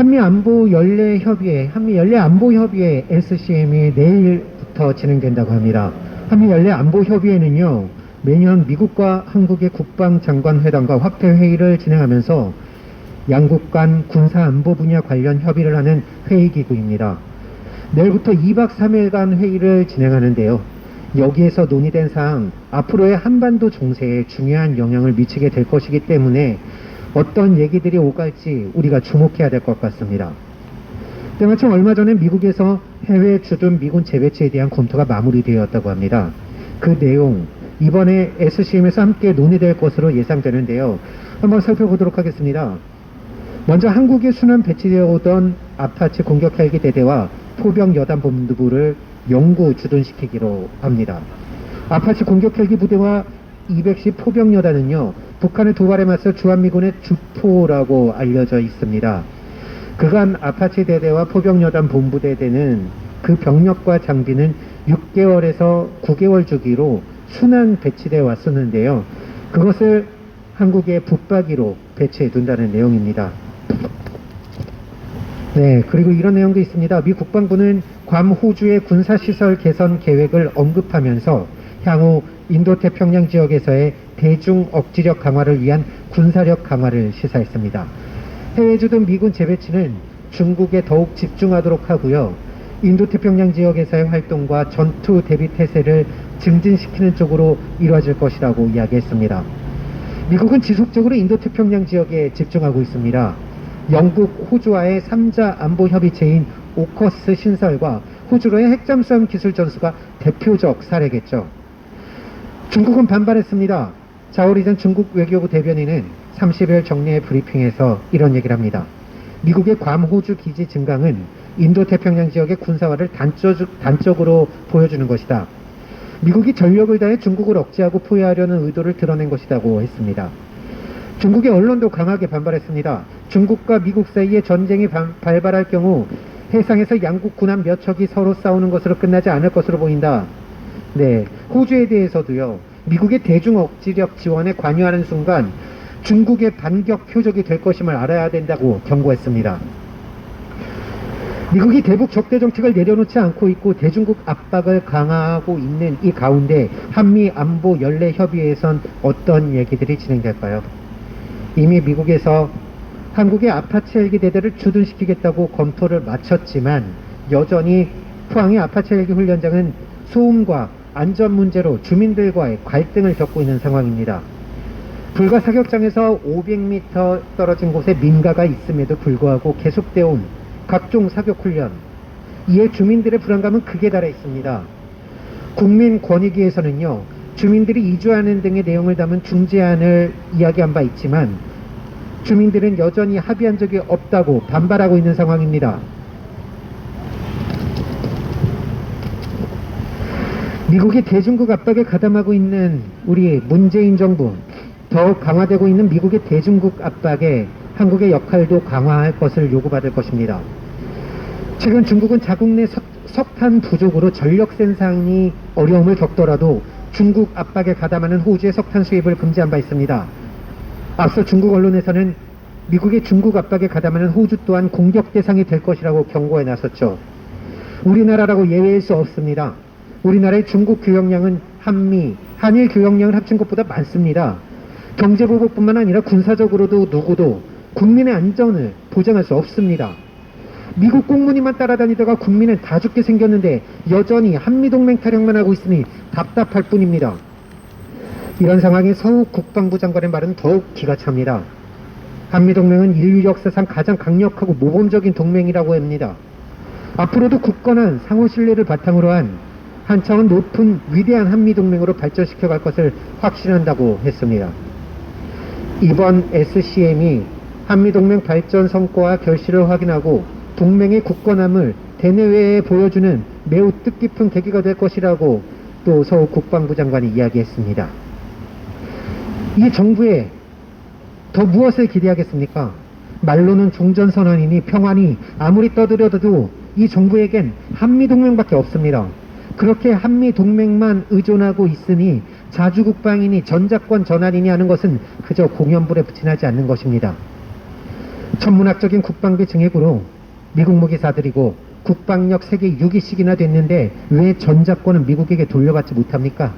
한미 안보 연례 협의회, 한미 연례 안보 협의회 SCM이 내일부터 진행된다고 합니다. 한미 연례 안보 협의회는요, 매년 미국과 한국의 국방장관 회담과 확대 회의를 진행하면서 양국 간 군사 안보 분야 관련 협의를 하는 회의 기구입니다. 내일부터 2박 3일간 회의를 진행하는데요. 여기에서 논의된 사항, 앞으로의 한반도 정세에 중요한 영향을 미치게 될 것이기 때문에 어떤 얘기들이 오갈지 우리가 주목해야 될 것 같습니다. 때마침 얼마 전에 미국에서 해외 주둔 미군 재배치에 대한 검토가 마무리되었다고 합니다. 그 내용, 이번에 SCM에서 함께 논의될 것으로 예상되는데요. 한번 살펴보도록 하겠습니다. 먼저 한국에 순환 배치되어 오던 아파치 공격 헬기 대대와 포병 여단 본부를 영구 주둔시키기로 합니다. 아파치 공격 헬기 부대와 210 포병 여단은요, 북한의 도발에 맞서 주한미군의 주포라고 알려져 있습니다. 그간 아파치 대대와 포병 여단 본부대대는 그 병력과 장비는 6개월에서 9개월 주기로 순환 배치되어 왔었는데요. 그것을 한국에 붙박이로 배치해 둔다는 내용입니다. 네, 그리고 이런 내용도 있습니다. 미 국방부는 괌 호주의 군사시설 개선 계획을 언급하면서 향후 인도태평양 지역에서의 대중 억지력 강화를 위한 군사력 강화를 시사했습니다. 해외 주둔 미군 재배치는 중국에 더욱 집중하도록 하고요. 인도태평양 지역에서의 활동과 전투 대비 태세를 증진시키는 쪽으로 이루어질 것이라고 이야기했습니다. 미국은 지속적으로 인도태평양 지역에 집중하고 있습니다. 영국, 호주와의 3자 안보 협의체인 오커스 신설과 호주로의 핵잠수함 기술 전수가 대표적 사례겠죠. 중국은 반발했습니다. 자오리 전 중국 외교부 대변인은 30일 정례 브리핑에서 이런 얘기를 합니다. 미국의 괌 호주 기지 증강은 인도태평양 지역의 군사화를 단적, 단적으로 보여주는 것이다. 미국이 전력을 다해 중국을 억제하고 포위하려는 의도를 드러낸 것이라고 했습니다. 중국의 언론도 강하게 반발했습니다. 중국과 미국 사이에 전쟁이 반- 발발할 경우 해상에서 양국 군함 몇 척이 서로 싸우는 것으로 끝나지 않을 것으로 보인다. 네, 호주에 대해서도요. 미국의 대중 억지력 지원에 관여하는 순간 중국의 반격 표적이 될 것임을 알아야 된다고 경고했습니다. 미국이 대북 적대 정책을 내려놓지 않고 있고 대중국 압박을 강화하고 있는 이 가운데 한미 안보 연례 협의회에선 어떤 얘기들이 진행될까요? 이미 미국에서 한국의 아파치 헬기 대대를 주둔시키겠다고 검토를 마쳤지만 여전히 포항의 아파치 헬기 훈련장은 소음과 안전 문제로 주민들과의 갈등을 겪고 있는 상황입니다. 불가 사격장에서 500m 떨어진 곳에 민가가 있음에도 불구하고 계속되어 온 각종 사격 훈련. 이에 주민들의 불안감은 극에 달해 있습니다. 국민권익위에서는요, 주민들이 이주하는 등의 내용을 담은 중재안을 이야기한 바 있지만, 주민들은 여전히 합의한 적이 없다고 반발하고 있는 상황입니다. 미국이 대중국 압박에 가담하고 있는 우리 문재인 정부, 더욱 강화되고 있는 미국의 대중국 압박에 한국의 역할도 강화할 것을 요구받을 것입니다. 최근 중국은 자국 내 석, 석탄 부족으로 전력 생산이 어려움을 겪더라도 중국 압박에 가담하는 호주의 석탄 수입을 금지한 바 있습니다. 앞서 중국 언론에서는 미국의 중국 압박에 가담하는 호주 또한 공격 대상이 될 것이라고 경고해 나섰죠. 우리나라라고 예외일 수 없습니다. 우리나라의 중국 교역량은 한미, 한일 교역량을 합친 것보다 많습니다. 경제보복뿐만 아니라 군사적으로도 누구도 국민의 안전을 보장할 수 없습니다. 미국 공무니만 따라다니다가 국민은 다 죽게 생겼는데 여전히 한미동맹 타령만 하고 있으니 답답할 뿐입니다. 이런 상황에 서욱 국방부 장관의 말은 더욱 기가 찹니다. 한미동맹은 인류 역사상 가장 강력하고 모범적인 동맹이라고 합니다. 앞으로도 굳건한 상호 신뢰를 바탕으로 한 한 차원 높은 위대한 한미동맹으로 발전시켜 갈 것을 확신한다고 했습니다. 이번 SCM이 한미동맹 발전 성과와 결실을 확인하고 동맹의 굳건함을 대내외에 보여주는 매우 뜻깊은 계기가 될 것이라고 또 서욱 국방부 장관이 이야기했습니다. 이 정부에 더 무엇을 기대하겠습니까? 말로는 종전선언이니 평안이 아무리 떠들어도 이 정부에겐 한미동맹밖에 없습니다. 그렇게 한미 동맹만 의존하고 있으니 자주국방이니 전작권 전환이니 하는 것은 그저 공연불에 부친하지 않는 것입니다. 천문학적인 국방비 증액으로 미국 무기 사들이고 국방력 세계 6위씩이나 됐는데 왜 전작권은 미국에게 돌려받지 못합니까?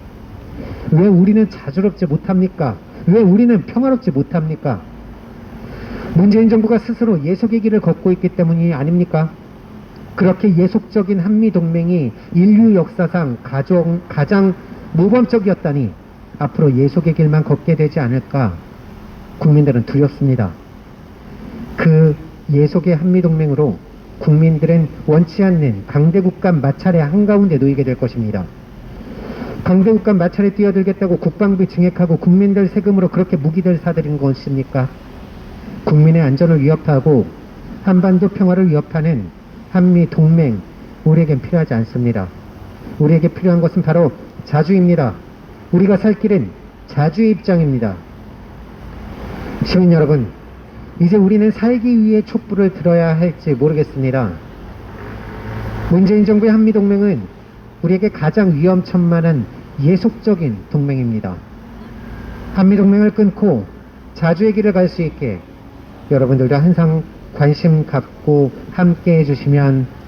왜 우리는 자주롭지 못합니까? 왜 우리는 평화롭지 못합니까? 문재인 정부가 스스로 예속의 길을 걷고 있기 때문이 아닙니까? 그렇게 예속적인 한미 동맹이 인류 역사상 가장, 가장 모범적이었다니 앞으로 예속의 길만 걷게 되지 않을까 국민들은 두렵습니다. 그 예속의 한미 동맹으로 국민들은 원치 않는 강대국 간 마찰의 한가운데 놓이게 될 것입니다. 강대국 간 마찰에 뛰어들겠다고 국방비 증액하고 국민들 세금으로 그렇게 무기들 사들인 것입니까? 국민의 안전을 위협하고 한반도 평화를 위협하는 한미 동맹 우리에겐 필요하지 않습니다. 우리에게 필요한 것은 바로 자주입니다. 우리가 살 길은 자주의 입장입니다. 시민 여러분, 이제 우리는 살기 위해 촛불을 들어야 할지 모르겠습니다. 문재인 정부의 한미 동맹은 우리에게 가장 위험천만한 예속적인 동맹입니다. 한미 동맹을 끊고 자주의 길을 갈 수 있게 여러분들도 항상 관심 갖고 함께 해주시면